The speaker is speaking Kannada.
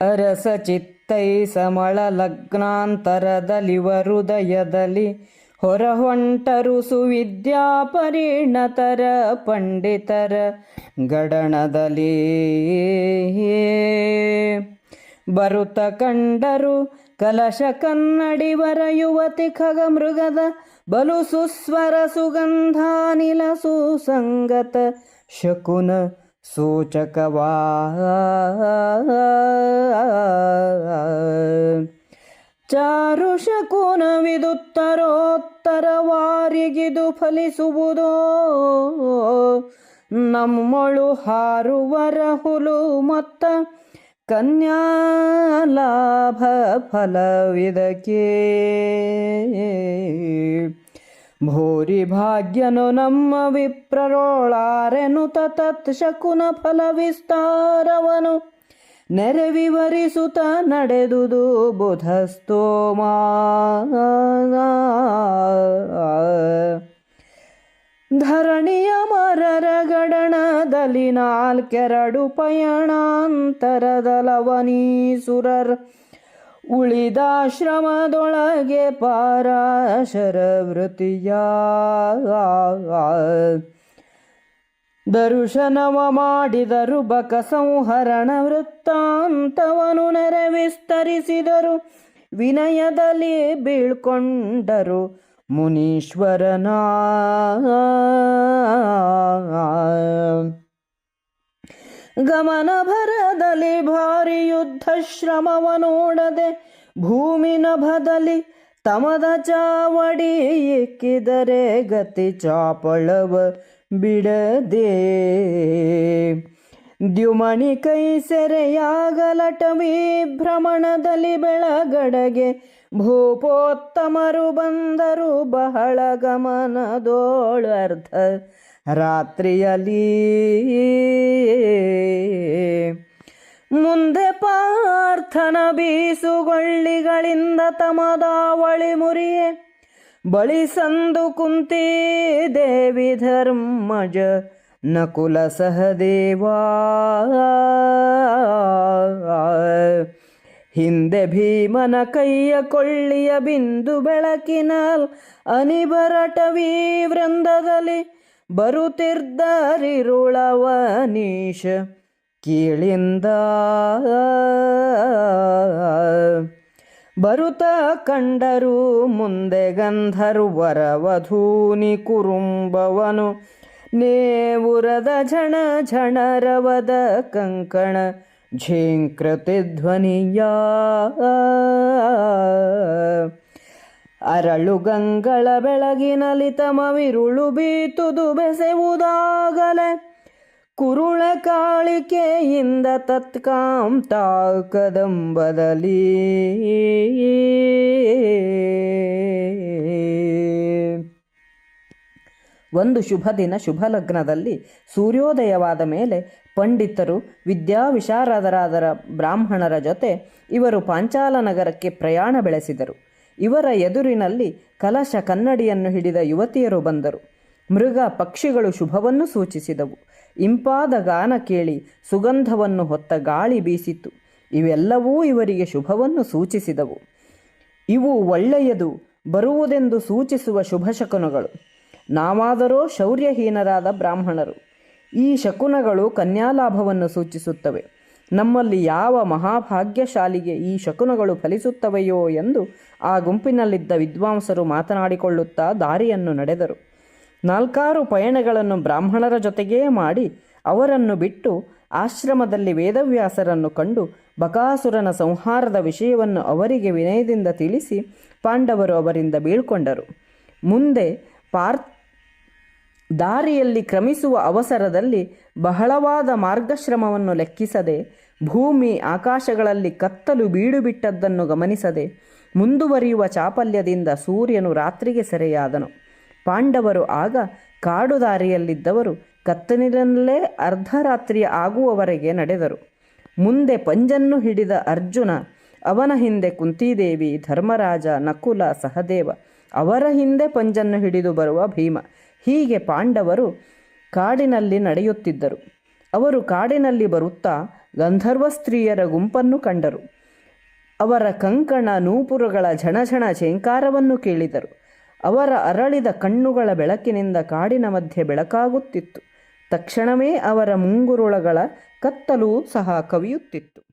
ಅರಸ ಚಿತ್ತೈ ಸಮಳ ಲಗ್ನಾಂತರದಲ್ಲಿ ಹೃದಯದಲ್ಲಿ ಹೊರಹೊಂಟರು ಸುವಿದ್ಯಾ ಪರಿಣತರ ಪಂಡಿತರ ಗಡಣದಲ್ಲಿ ಬರುತ್ತ ಕಂಡರು ಕಲಶ ಕನ್ನಡಿವರ ಯುವತಿ ಖಗ ಮೃಗದ ಬಲು ಸುಸ್ವರ ಸುಗಂಧಾನಿಲ ಸುಸಂಗತ ಶಕುನ ಸೂಚಕವಾ ಚಾರು ಶಕುನವಿದುತ್ತರೋತ್ತರ ವಾರಿಗಿದು ಫಲಿಸುವುದೋ? ನಮ್ಮಳು ಹಾರುವರ ಹುಲು ಮತ್ತ ಕನ್ಯಾ ಲಾಭ ಫಲವಿದಕ್ಕೆ ಭೂರಿ ಭಾಗ್ಯನು ನಮ್ಮ ವಿಪ್ರರೋಳಾರೆನು ತತ್ ಶಕುನ ಫಲ ವಿಸ್ತಾರವನು ನೆರೆ ವಿವರಿಸುತ್ತ ನಡೆದುದು ಬುಧಸ್ತೋಮ ಧರಣಿಯ ಮರರ ಗಡಣದಲ್ಲಿ ನಾಲ್ಕೆರಡು ಪಯಣಾಂತರದಲವನೀಸುರರ್. ಉಳಿದಾಶ್ರಮದೊಳಗೆ ಪಾರಾಶರ ವೃತ್ತಿಯ ದರುಶನವ ಮಾಡಿದರು ಬಕ ಸಂಹರಣ ವೃತ್ತಾಂತವನು ನೆರೆ ವಿಸ್ತರಿಸಿದರು ವಿನಯದಲ್ಲಿ ಬೀಳ್ಕೊಂಡರು ಮುನೀಶ್ವರನ. ಗಮನ ಭರದಲ್ಲಿ ಭಾರಿ ಯುದ್ಧ ಶ್ರಮವ ನೋಡದೆ ಭೂಮಿ ನಭದಲ್ಲಿ ತಮದ ಚಾವಡಿ ಇಕ್ಕಿದರೆ ಗತಿ ಚಾಪಳವ ಬಿಡದೆ. ದ್ಯುಮಣಿ ಕೈ ಸೆರೆಯಾಗಲಟವಿ ಭ್ರಮಣದಲ್ಲಿ ಬೆಳಗಡೆಗೆ ಭೂಪೋತ್ತಮರು ಬಂದರು ಬಹಳ ಗಮನದೋಳು ಅರ್ಧ ರಾತ್ರಿಯಲ್ಲಿ. ಮುಂದೆ ಪಾರ್ಥನ ಬೀಸುಗೊಳ್ಳಿಗಳಿಂದ ತಮದಾವಳಿ ಮುರಿಯೆ ಬಳಿ ಸಂದು ಕುಂತಿ ದೇವಿ ಧರ್ಮಜ, ನಕುಲ ಸಹದೇವಾ. ಹಿಂದೆ ಭೀಮನ ಕೈಯ ಕೊಳ್ಳಿಯ ಬಿಂದು ಬೆಳಕಿನಲ್ ಅನಿಬರಟವೀ ವೃಂದದಲ್ಲಿ ಬರುತ್ತಿರ್ದರಿರುಳವ ನೀಶ ಕೀಳಿಂದ. ಬರುತ್ತ ಕಂಡರು ಮುಂದೆ ಗಂಧರ್ವರ ವಧೂನಿ ಕುರುಂಬವನು. ನೇವುರದ ಝಣ ಝಣರವದ ಕಂಕಣ, ಝೇಂಕೃತಿ ಧ್ವನಿಯ. ಅರಳು ಗಂಗಳ ಬೆಳಗಿನಲ್ಲಿ ತಮವಿರುಳು ಬೀತುದು ಬೆಸೆವುದಾಗಲೇ. ಕುರುಳ ಕಾಳಿಕೆಯಿಂದ ತತ್ಕಾಂ ಕದಂಬದಲ್ಲಿ ಒಂದು ಶುಭ ದಿನ, ಶುಭ ಲಗ್ನದಲ್ಲಿ ಸೂರ್ಯೋದಯವಾದ ಮೇಲೆ ಪಂಡಿತರು ವಿದ್ಯಾ ವಿಶಾರದರಾದರ ಬ್ರಾಹ್ಮಣರ ಜೊತೆ ಇವರು ಪಾಂಚಾಲ ನಗರಕ್ಕೆ ಪ್ರಯಾಣ ಬೆಳೆಸಿದರು. ಇವರ ಎದುರಿನಲ್ಲಿ ಕಲಶ ಕನ್ನಡಿಯನ್ನು ಹಿಡಿದ ಯುವತಿಯರು ಬಂದರು. ಮೃಗ ಪಕ್ಷಿಗಳು ಶುಭವನ್ನು ಸೂಚಿಸಿದವು. ಇಂಪಾದ ಗಾನ ಕೇಳಿ ಸುಗಂಧವನ್ನು ಹೊತ್ತ ಗಾಳಿ ಬೀಸಿತು. ಇವೆಲ್ಲವೂ ಇವರಿಗೆ ಶುಭವನ್ನು ಸೂಚಿಸಿದವು. ಇವು ಒಳ್ಳೆಯದು, ಬರುವುದೆಂದು ಸೂಚಿಸುವ ಶುಭ ಶಕುನಗಳು. ನಾವಾದರೂ ಶೌರ್ಯಹೀನರಾದ ಬ್ರಾಹ್ಮಣರು. ಈ ಶಕುನಗಳು ಕನ್ಯಾಲಾಭವನ್ನು ಸೂಚಿಸುತ್ತವೆ. ನಮ್ಮಲ್ಲಿ ಯಾವ ಮಹಾಭಾಗ್ಯಶಾಲಿಗೆ ಈ ಶಕುನಗಳು ಫಲಿಸುತ್ತವೆಯೋ ಎಂದು ಆ ಗುಂಪಿನಲ್ಲಿದ್ದ ವಿದ್ವಾಂಸರು ಮಾತನಾಡಿಕೊಳ್ಳುತ್ತಾ ದಾರಿಯನ್ನು ನಡೆದರು. ನಾಲ್ಕಾರು ಪಯಣಗಳನ್ನು ಬ್ರಾಹ್ಮಣರ ಜೊತೆಗೇ ಮಾಡಿ ಅವರನ್ನು ಬಿಟ್ಟು ಆಶ್ರಮದಲ್ಲಿ ವೇದವ್ಯಾಸರನ್ನು ಕಂಡು ಬಕಾಸುರನ ಸಂಹಾರದ ವಿಷಯವನ್ನು ಅವರಿಗೆ ವಿನಯದಿಂದ ತಿಳಿಸಿ ಪಾಂಡವರು ಅವರಿಂದ ಬೀಳ್ಕೊಂಡರು. ಮುಂದೆ ಪಾರ್ ದಾರಿಯಲ್ಲಿ ಕ್ರಮಿಸುವ ಅವಸರದಲ್ಲಿ ಬಹಳವಾದ ಮಾರ್ಗಶ್ರಮವನ್ನು ಲೆಕ್ಕಿಸದೆ ಭೂಮಿ ಆಕಾಶಗಳಲ್ಲಿ ಕತ್ತಲು ಬೀಡುಬಿಟ್ಟದ್ದನ್ನು ಗಮನಿಸದೆ ಮುಂದುವರಿಯುವ ಚಾಪಲ್ಯದಿಂದ ಸೂರ್ಯನು ರಾತ್ರಿಗೆ ಸೆರೆಯಾದನು. ಪಾಂಡವರು ಆಗ ಕಾಡು ದಾರಿಯಲ್ಲಿದ್ದವರು ಕತ್ತಲಿನಲ್ಲೇ ಅರ್ಧರಾತ್ರಿಯ ಆಗುವವರೆಗೆ ನಡೆದರು. ಮುಂದೆ ಪಂಜನ್ನು ಹಿಡಿದ ಅರ್ಜುನ, ಅವನ ಹಿಂದೆ ಕುಂತಿದೇವಿ, ಧರ್ಮರಾಜ, ನಕುಲ, ಸಹದೇವ, ಅವರ ಹಿಂದೆ ಪಂಜನ್ನು ಹಿಡಿದು ಬರುವ ಭೀಮ, ಹೀಗೆ ಪಾಂಡವರು ಕಾಡಿನಲ್ಲಿ ನಡೆಯುತ್ತಿದ್ದರು. ಅವರು ಕಾಡಿನಲ್ಲಿ ಬರುತ್ತಾ ಗಂಧರ್ವ ಸ್ತ್ರೀಯರ ಗುಂಪನ್ನು ಕಂಡರು. ಅವರ ಕಂಕಣ ನೂಪುರಗಳ ಝಣಝಣ ಚೇಂಕಾರವನ್ನು ಕೇಳಿದರು. ಅವರ ಅರಳಿದ ಕಣ್ಣುಗಳ ಬೆಳಕಿನಿಂದ ಕಾಡಿನ ಮಧ್ಯೆ ಬೆಳಕಾಗುತ್ತಿತ್ತು. ತಕ್ಷಣವೇ ಅವರ ಮುಂಗುರುಳಗಳ ಕತ್ತಲೂ ಸಹ ಕವಿಯುತ್ತಿತ್ತು.